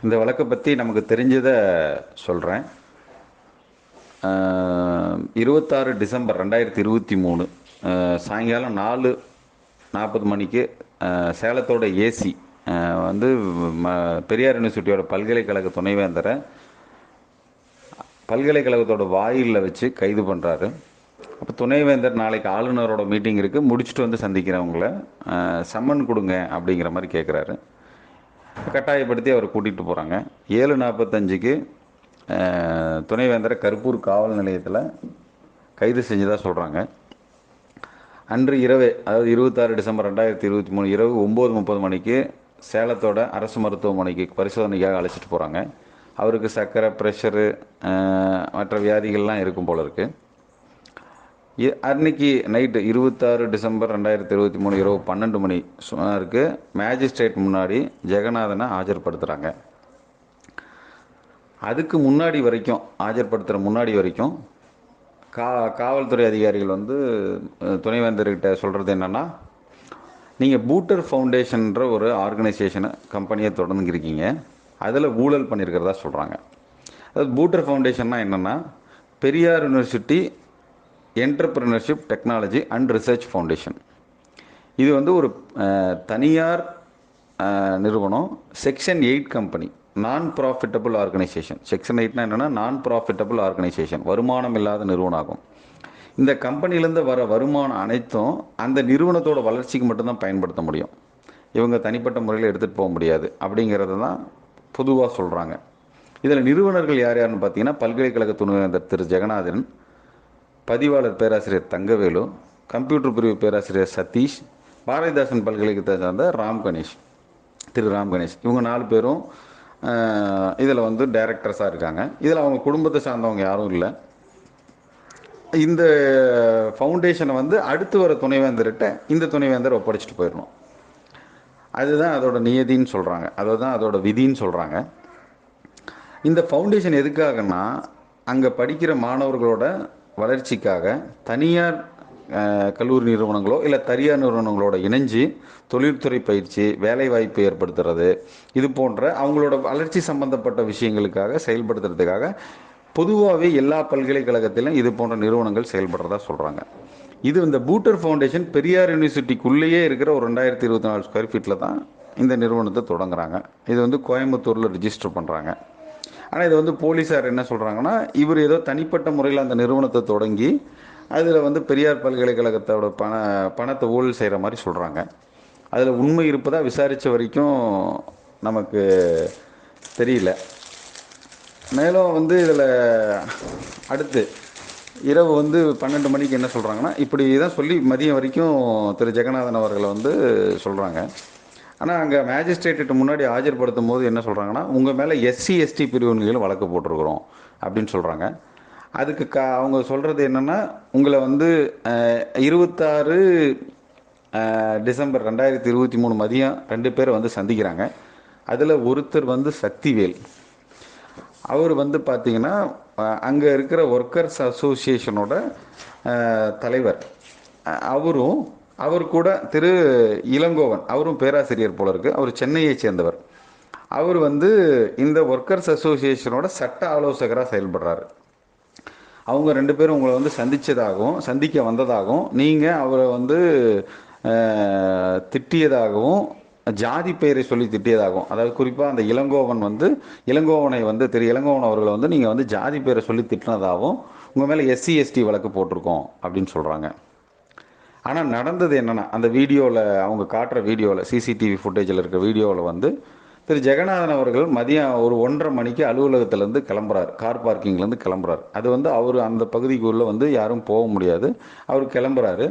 இந்த வழக்கை பற்றி நமக்கு தெரிஞ்சதை சொல்கிறேன் இருபத்தாறு டிசம்பர் ரெண்டாயிரத்தி இருபத்தி மூணு சாயங்காலம் நாலு நாற்பது மணிக்கு சேலத்தோட ஏசி வந்து ம பெரியார் யூனிவர்சிட்டியோட பல்கலைக்கழக துணைவேந்தரை பல்கலைக்கழகத்தோட வாயிலில் வச்சு கைது பண்ணுறாரு அப்போ துணைவேந்தர் நாளைக்கு ஆளுநரோட மீட்டிங் இருக்குது முடிச்சுட்டு வந்து சந்திக்கிறவங்கள சம்மன் கொடுங்க அப்படிங்கிற மாதிரி கேட்குறாரு கட்டாயப்படுத்தி அவரை கூட்டிகிட்டு போகிறாங்க ஏழு நாற்பத்தஞ்சுக்கு துணைவேந்தரை கருப்பூர் காவல் நிலையத்தில் கைது செஞ்சதாக சொல்கிறாங்க அன்று இரவு அதாவது இருபத்தாறு டிசம்பர் ரெண்டாயிரத்தி இருபத்தி மூணு இரவு ஒம்பது முப்பது மணிக்கு சேலத்தோட அரசு மருத்துவமனைக்கு பரிசோதனைக்காக அழைச்சிட்டு போகிறாங்க அவருக்கு சர்க்கரை ப்ரெஷரு மற்ற வியாதிகள்லாம் இருக்கும் போல இருக்குது அன்னைக்கு நைட்டு இருபத்தாறு டிசம்பர் ரெண்டாயிரத்தி இருபத்தி மூணு இரவு பன்னெண்டு மணி சுமாருக்கு மேஜிஸ்ட்ரேட் முன்னாடி ஜெகநாதனை ஆஜர்படுத்துகிறாங்க அதுக்கு முன்னாடி வரைக்கும் ஆஜர்படுத்துகிற முன்னாடி வரைக்கும் கா காவல்துறை அதிகாரிகள் வந்து துணைவேந்தர்கிட்ட சொல்கிறது என்னென்னா நீங்கள் பூட்டர் ஃபவுண்டேஷன்ற ஒரு ஆர்கனைசேஷனை கம்பெனியை தொடர்ந்துருக்கீங்க அதில் ஊழல் பண்ணியிருக்கிறதா சொல்கிறாங்க அதாவது பூட்டர் ஃபவுண்டேஷன்னா என்னென்னா Periyar university entrepreneurship technology and research foundation இது வந்து ஒரு தனியார் நிறுவனம் section eight company non profitable organisation section எயிட்னா என்னென்னா நான் ப்ராஃபிட்டபிள் ஆர்கனைசேஷன் வருமானம் இல்லாத நிறுவனம் ஆகும். இந்த கம்பெனிலேருந்து வர வருமானம் அனைத்தும் அந்த நிறுவனத்தோட வளர்ச்சிக்கு மட்டும்தான் பயன்படுத்த முடியும். இவங்க தனிப்பட்ட முறையில் எடுத்துகிட்டு போக முடியாது. அப்படிங்கிறத தான் பொதுவாக சொல்கிறாங்க இதில் நிறுவனர்கள் யார் யாருன்னு பார்த்தீங்கன்னா பல்கலைக்கழக துணைவேந்தர் திரு. ஜெகநாதன் பதிவாளர் பேராசிரியர் தங்கவேலு கம்ப்யூட்டர் பிரிவு பேராசிரியர் சதீஷ் பாரதிதாசன் பல்கலைக்கழகத்தை சார்ந்த ராம் கணேஷ் திரு ராம் கணேஷ். இவங்க நாலு பேரும் இதில் வந்து டைரக்டர்ஸாக இருக்காங்க. இதில் அவங்க குடும்பத்தை சார்ந்தவங்க யாரும் இல்லை. இந்த ஃபவுண்டேஷனை வந்து அடுத்து வர துணைவேந்தர்கிட்ட இந்த துணைவேந்தர் ஒப்படைச்சிட்டு போயிடணும். அதுதான் அதோட நியதின்னு சொல்கிறாங்க அதுதான் அதோட விதின்னு சொல்கிறாங்க இந்த ஃபவுண்டேஷன் எதுக்காகன்னா அங்கே படிக்கிற மாணவர்களோட வளர்ச்சிக்காக தனியார் கல்லூரி நிறுவனங்களோ இல்லை தனியார் நிறுவனங்களோட இணைஞ்சு தொழில்துறை பயிற்சி வேலைவாய்ப்பு ஏற்படுத்துறது இது போன்ற அவங்களோட வளர்ச்சி சம்பந்தப்பட்ட விஷயங்களுக்காக செயல்படுத்துறதுக்காக பொதுவாகவே எல்லா பல்கலைக்கழகத்திலும் இது போன்ற நிறுவனங்கள் செயல்படுறதா சொல்கிறாங்க இது இந்த பூட்டர் ஃபவுண்டேஷன் பெரியார் யூனிவர்சிட்டிக்குள்ளேயே இருக்கிற ஒரு ரெண்டாயிரத்தி இருபத்தி நாலு ஸ்கொயர் ஃபீட்டில் தான் இந்த நிறுவனத்தை தொடங்குறாங்க. இது வந்து கோயம்புத்தூரில் ரிஜிஸ்டர் பண்ணுறாங்க ஆனால் இது வந்து போலீஸார் என்ன சொல்கிறாங்கன்னா இவர் ஏதோ தனிப்பட்ட முறையில் அந்த நிறுவனத்தை தொடங்கி அதில் வந்து பெரியார் பல்கலைக்கழகத்தோட பண பணத்தை ஊழல் செய்கிற மாதிரி சொல்கிறாங்க அதில் உண்மை இருப்பதாக விசாரித்த வரைக்கும் நமக்கு தெரியல. மேலும் வந்து இதில் அடுத்து இரவு வந்து பன்னெண்டு மணிக்கு என்ன சொல்கிறாங்கன்னா இப்படி தான் சொல்லி மதியம் வரைக்கும் திரு. ஜெகநாதன் அவர்களை வந்து சொல்கிறாங்க ஆனால் அங்கே மேஜிஸ்ட்ரேட்டு முன்னாடி ஆஜர்படுத்தும் போது என்ன சொல்கிறாங்கன்னா உங்கள் மேலே எஸ்சி எஸ்டி பிரிவினைகள் வழக்கு போட்டிருக்கிறோம் அப்படின்னு சொல்கிறாங்க அதுக்கு கா அவங்க சொல்கிறது என்னென்னா உங்களை வந்து இருபத்தாறு டிசம்பர் ரெண்டாயிரத்தி இருபத்தி மூணு மதியம் ரெண்டு பேரை வந்து சந்திக்கிறாங்க. அதில் ஒருத்தர் வந்து சக்திவேல் அவர் வந்து பார்த்தீங்கன்னா அங்கே இருக்கிற ஒர்க்கர்ஸ் அசோசியேஷனோட தலைவர். அவரும் அவர் கூட திரு இளங்கோவன் அவரும் பேராசிரியர் போல இருக்கு. அவர் சென்னையை சேர்ந்தவர். அவர் வந்து இந்த ஒர்க்கர்ஸ் அசோசியேஷனோட சட்ட ஆலோசகராக செயல்படுறாரு. அவங்க ரெண்டு பேரும் உங்களை வந்து சந்தித்ததாகவும் சந்திக்க வந்ததாகவும் நீங்கள் அவரை வந்து திட்டியதாகவும் ஜாதி பெயரை சொல்லி திட்டியதாகவும் அதாவது குறிப்பாக அந்த இளங்கோவன் வந்து இளங்கோவனை வந்து திரு இளங்கோவன் அவர்களை வந்து நீங்கள் வந்து ஜாதி பெயரை சொல்லி திட்டினதாகவும் உங்கள் மேலே எஸ்சி எஸ்டி வழக்கு போட்டிருக்கோம் அப்படின்னு சொல்கிறாங்க ஆனால் நடந்தது என்னென்னா அந்த வீடியோவில் அவங்க காட்டுற வீடியோவில் சிசிடிவி ஃபுட்டேஜில் இருக்க வீடியோவில் வந்து திரு. ஜெகநாதன் அவர்கள் மதியம் ஒரு ஒன்றரை மணிக்கு அலுவலகத்திலேருந்து கிளம்புறாரு. கார் பார்க்கிங்லேருந்து கிளம்புறாரு. அது வந்து அவர் அந்த பகுதிக்குள்ளே வந்து யாரும் போக முடியாது. அவர் கிளம்புறாரு.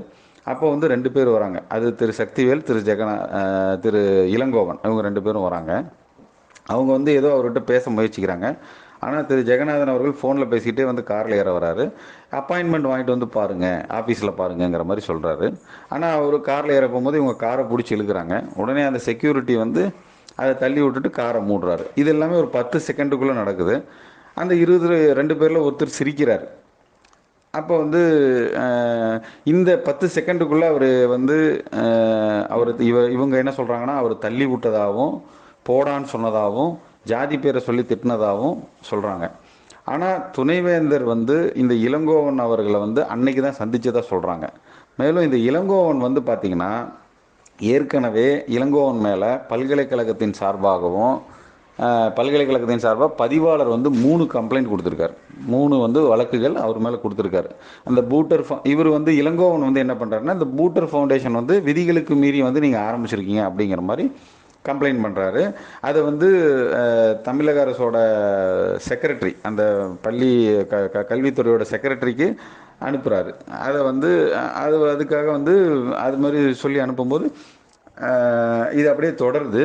அப்போ வந்து ரெண்டு பேர் வராங்க. அது திரு. சக்திவேல் திரு. ஜெகநா திரு. இளங்கோவன். இவங்க ரெண்டு பேரும் வராங்க. அவங்க வந்து ஏதோ அவர்கிட்ட பேச முயற்சிக்கிறாங்க. ஆனால் திரு ஜெகநாதன் அவர்கள் ஃபோனில் பேசிக்கிட்டே வந்து காரில் ஏற வராரு. அப்பாயின்மெண்ட் வாங்கிட்டு வந்து பாருங்கள் ஆஃபீஸில் பாருங்கங்கிற மாதிரி சொல்கிறாரு ஆனால் அவர் காரில் ஏற போகும்போது இவங்க காரை பிடிச்சி இழுக்கிறாங்க. உடனே அந்த செக்யூரிட்டி வந்து அதை தள்ளி விட்டுட்டு காரை மூடுறாரு. இது எல்லாமே ஒரு பத்து செகண்டுக்குள்ளே நடக்குது. அந்த இருபது ரெண்டு பேரில் ஒருத்தர் சிரிக்கிறார். அப்போ வந்து இந்த பத்து செகண்டுக்குள்ளே அவர் வந்து அவர் இவ இவங்க என்ன சொல்கிறாங்கன்னா அவர் தள்ளி விட்டதாகவும் போடான்னு சொன்னதாகவும் ஜாதி பேரை சொல்லி திட்டினதாகவும் சொல்கிறாங்க ஆனால் துணைவேந்தர் வந்து இந்த இளங்கோவன் அவர்களை வந்து அன்னைக்கு தான் சந்தித்ததாக சொல்கிறாங்க மேலும் இந்த இளங்கோவன் வந்து பார்த்திங்கன்னா ஏற்கனவே இளங்கோவன் மேலே பல்கலைக்கழகத்தின் சார்பாகவும் பல்கலைக்கழகத்தின் சார்பாக பதிவாளர் வந்து மூணு கம்ப்ளைண்ட் கொடுத்துருக்காரு. மூணு வந்து வழக்குகள் அவர் மேலே கொடுத்துருக்காரு. அந்த பூட்டர் ஃப- இவர் வந்து இளங்கோவன் வந்து என்ன பண்ணுறாருன்னா இந்த பூட்டர் ஃபவுண்டேஷன் வந்து விதிகளுக்கு மீறி வந்து நீங்கள் ஆரம்பிச்சிருக்கீங்க அப்படிங்கிற மாதிரி கம்ப்ளைண்ட் பண்ணுறாரு அதை வந்து தமிழக அரசோட செக்ரட்டரி அந்த பள்ளி க க கல்வித்துறையோட செக்ரட்டரிக்கு அனுப்புகிறாரு அதை வந்து அது அதுக்காக வந்து அது மாதிரி சொல்லி அனுப்பும்போது இது அப்படியே தொடருது.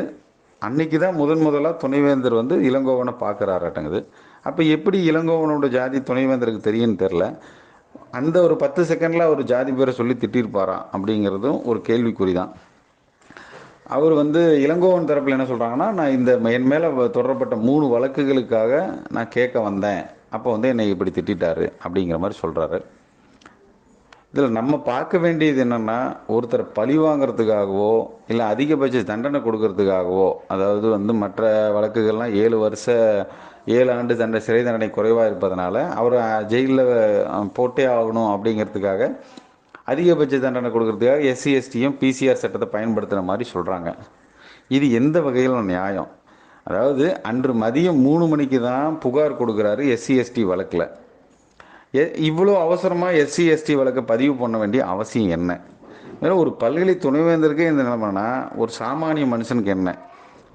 அன்னைக்கு தான் முதன் முதலாக துணைவேந்தர் வந்து இளங்கோவனை பார்க்குறாராட்டங்குது அப்போ எப்படி இளங்கோவனோட ஜாதி துணைவேந்தருக்கு தெரியும்னு தெரில அந்த ஒரு பத்து செகண்டில் அவர் ஜாதி பேரை சொல்லி திட்டிருப்பாரா அப்படிங்கிறதும் ஒரு கேள்விக்குறி தான் அவர் வந்து இளங்கோவன் தரப்பில் என்ன சொல்கிறாங்கன்னா நான் இந்த என் மேலே தொடரப்பட்ட மூணு வழக்குகளுக்காக நான் கேட்க வந்தேன். அப்போ வந்து என்னை இப்படி திட்டிட்டாரு. அப்படிங்கிற மாதிரி சொல்கிறாரு இதில் நம்ம பார்க்க வேண்டியது என்னென்னா ஒருத்தர் பழி வாங்குறதுக்காகவோ இல்லை அதிகபட்ச தண்டனை கொடுக்கறதுக்காகவோ அதாவது வந்து மற்ற வழக்குகள்லாம் ஏழு வருஷ ஏழு ஆண்டு தண்டனை சிறை தண்டனை குறைவாக இருப்பதனால அவரை ஜெயிலில் போட்டே ஆகணும் அப்படிங்கிறதுக்காக அதிகபட்ச தண்டனை கொடுக்கறதுக்காக எஸ்சி எஸ்டியும் பிசிஆர் சட்டத்தை பயன்படுத்துகிற மாதிரி சொல்கிறாங்க இது எந்த வகையில் நியாயம்? அதாவது அன்று மதியம் மூணு மணிக்கு தான் புகார் கொடுக்குறாரு எஸ்சி எஸ்டி வழக்கில். எ இவ்வளோ அவசரமாக எஸ்சி எஸ்டி வழக்கை பதிவு பண்ண வேண்டிய அவசியம் என்ன? மேலும் ஒரு பல்கலை துணைவேந்தருக்கே இந்த நிலைமைனா ஒரு சாமானிய மனுஷனுக்கு என்ன?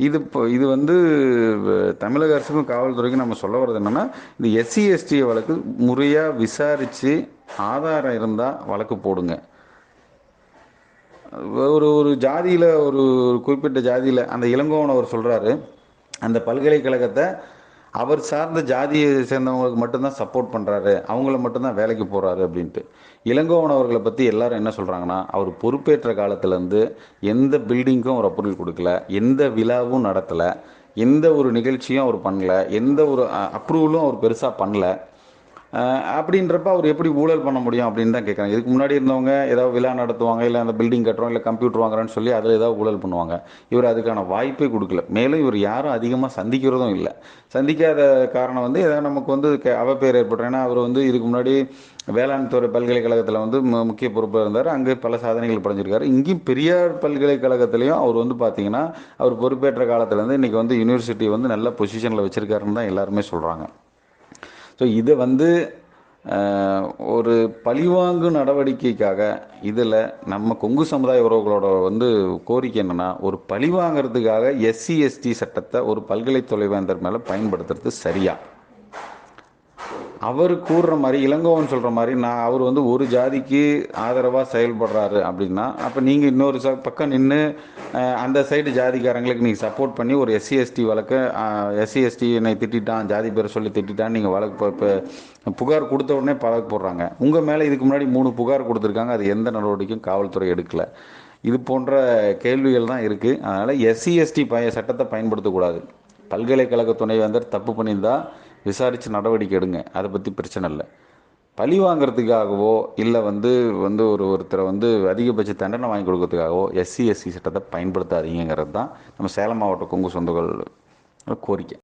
இது இப்போ இது வந்து தமிழக அரசுக்கும் காவல்துறைக்கும் நம்ம சொல்ல வர்றது என்னென்னா இந்த எஸ்சி எஸ்டி வழக்கு முறையாக விசாரித்து ஆதாரம் இருந்தால் வழக்கு போடுங்க. ஒரு ஒரு ஜாதியில் ஒரு குறிப்பிட்ட ஜாதியில் அந்த இளங்கோவன் அவர் சொல்கிறாரு அந்த பல்கலைக்கழகத்தை அவர் சார்ந்த ஜாதியை சேர்ந்தவங்களுக்கு மட்டும்தான் சப்போர்ட் பண்ணுறாரு அவங்கள மட்டும்தான் வேலைக்கு போகிறாரு அப்படின்ட்டு. இளங்கோவன் அவர்களை பற்றி எல்லாரும் என்ன சொல்கிறாங்கன்னா அவர் பொறுப்பேற்ற காலத்துலேருந்து எந்த பில்டிங்க்கும் அவர் அப்ரூவல் கொடுக்கல எந்த விழாவும் நடத்தலை எந்த ஒரு நிகழ்ச்சியும் அவர் பண்ணல எந்த ஒரு அப்ரூவலும் அவர் பெருசாக பண்ணல அப்படின்றப்ப அவர் எப்படி ஊழல் பண்ண முடியும் அப்படின்னு தான் கேட்குறாங்க இதுக்கு முன்னாடி இருந்தவங்க ஏதாவது விழா நடத்துவாங்க இல்லை அந்த பில்டிங் கட்டுறோம் இல்லை கம்ப்யூட்டர் வாங்குறோன்னு சொல்லி அதில் ஏதாவது ஊழல் பண்ணுவாங்க. இவர் அதுக்கான வாய்ப்பே கொடுக்கல. மேலும் இவர் யாரும் அதிகமாக சந்திக்கிறதும் இல்லை. சந்திக்காத காரணம் வந்து ஏதாவது நமக்கு வந்து கே- அவப்பேர் ஏற்படுறேன் ஏன்னா அவர் வந்து இதுக்கு முன்னாடி வேளாண் துறை பல்கலைக்கழகத்தில் வந்து முக்கிய பொறுப்பாக இருந்தார். அங்கே பல சாதனைகள் படைஞ்சிருக்காரு. இங்கேயும் பெரியார் பல்கலைக்கழகத்திலையும் அவர் வந்து பார்த்தீங்கன்னா அவர் பொறுப்பேற்ற காலத்துலேருந்து இன்றைக்கி வந்து யூனிவர்சிட்டி வந்து நல்ல பொசிஷனில் வச்சுருக்காருன்னு தான் எல்லாருமே சொல்கிறாங்க ஸோ இதை வந்து ஒரு பழிவாங்கு நடவடிக்கைக்காக இதில் நம்ம கொங்கு சமுதாய உறவுகளோட வந்து கோரிக்கை என்னென்னா ஒரு பழி வாங்குறதுக்காக எஸ்சி எஸ்டி சட்டத்தை ஒரு பல்கலை துணைவேந்தர் மேலே பயன்படுத்துறது சரியா? அவர் கூறுற மாதிரி இளங்கோவன் சொல்கிற மாதிரி நான் அவர் வந்து ஒரு ஜாதிக்கு ஆதரவாக செயல்படுறாரு அப்படின்னா அப்போ நீங்கள் இன்னொரு ச பக்கம் நின்று அந்த சைடு ஜாதிக்காரங்களுக்கு நீங்கள் சப்போர்ட் பண்ணி ஒரு எஸ்சி எஸ்டி வழக்கு எஸ்சி எஸ்டி என்னை திட்டிட்டான் ஜாதி பேரை சொல்லி திட்டிட்டான் நீங்கள் வழக்கு புகார் கொடுத்த உடனே வழக்கு போடுறாங்க. உங்கள் மேலே இதுக்கு முன்னாடி மூணு புகார் கொடுத்துருக்காங்க அது எந்த நடவடிக்கையும் காவல்துறை எடுக்கலை. இது போன்ற கேள்விகள் தான் இருக்குது அதனால் எஸ்சி எஸ்டி பய சட்டத்தை பயன்படுத்தக்கூடாது. பல்கலைக்கழக துணைவேந்தர் தப்பு பண்ணியிருந்தால் விசாரித்து நடவடிக்கை எடுங்க. அதை பற்றி பிரச்சனை இல்லை. பழி வாங்கிறதுக்காகவோ இல்லை வந்து வந்து ஒரு ஒருத்தரை வந்து அதிகபட்ச தண்டனை வாங்கி கொடுக்கறதுக்காகவோ எஸ்சி எஸ்சி சட்டத்தை பயன்படுத்தாதீங்கிறது தான் நம்ம சேலம் மாவட்ட கொங்கு சொந்தங்கள் கோரிக்கை.